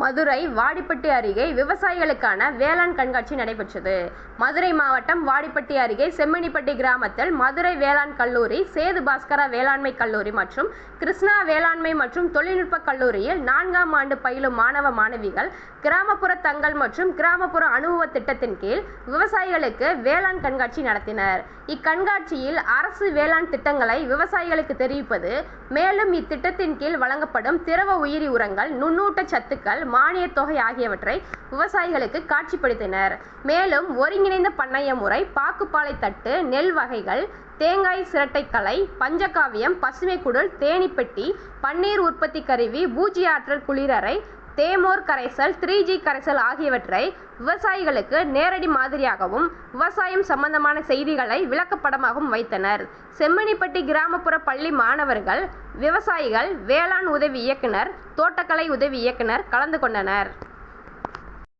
மதுரை வாடிப்பட்டி அருகே விவசாயிகளுக்கான வேளாண் கண்காட்சி நடைபெற்றது. மதுரை மாவட்டம் வாடிப்பட்டி அருகே செம்மணிப்பட்டி கிராமத்தில் மதுரை வேளாண் கல்லூரி சேது பாஸ்கரா வேளாண்மை கல்லூரி மற்றும் கிருஷ்ணா வேளாண்மை மற்றும் தொழில்நுட்ப கல்லூரியில் நான்காம் ஆண்டு பயிலும் மாணவ மாணவிகள் கிராமப்புற தங்கள் மற்றும் கிராமப்புற அனுபவ திட்டத்தின் கீழ் விவசாயிகளுக்கு வேளாண் கண்காட்சி நடத்தினர். இக்கண்காட்சியில் அரசு வேளாண் திட்டங்களை விவசாயிகளுக்கு தெரிவிப்பது மேலும் இத்திட்டத்தின் கீழ் வழங்கப்படும் திரவ உயிரி உரங்கள் நுண்ணூட்ட சத்துக்கள் மானியத் தொகை ஆகியவற்றை விவசாயிகளுக்கு காட்சிப்படுத்தினர். மேலும் ஒருங்கிணைந்த பண்ணைய முறை பாக்குப்பாலை தட்டு நெல் வகைகள் தேங்காய் சிரட்டைக்கலை பஞ்சகாவியம் பசுமை தேனீப்பெட்டி பன்னீர் உற்பத்தி கருவி பூஜ்ஜிய குளிரறை தேமோர் கரைசல் த்ரீ ஜி கரைசல் ஆகியவற்றை விவசாயிகளுக்கு நேரடி மாதிரியாகவும் விவசாயம் சம்பந்தமான செய்திகளை விளக்கப்படமாகவும் வைத்தனர். செம்மணிப்பட்டி கிராமப்புற பள்ளி மாணவர்கள் விவசாயிகள் வேளாண் உதவி இயக்குனர் தோட்டக்கலை உதவி இயக்குனர் கலந்து கொண்டனர்.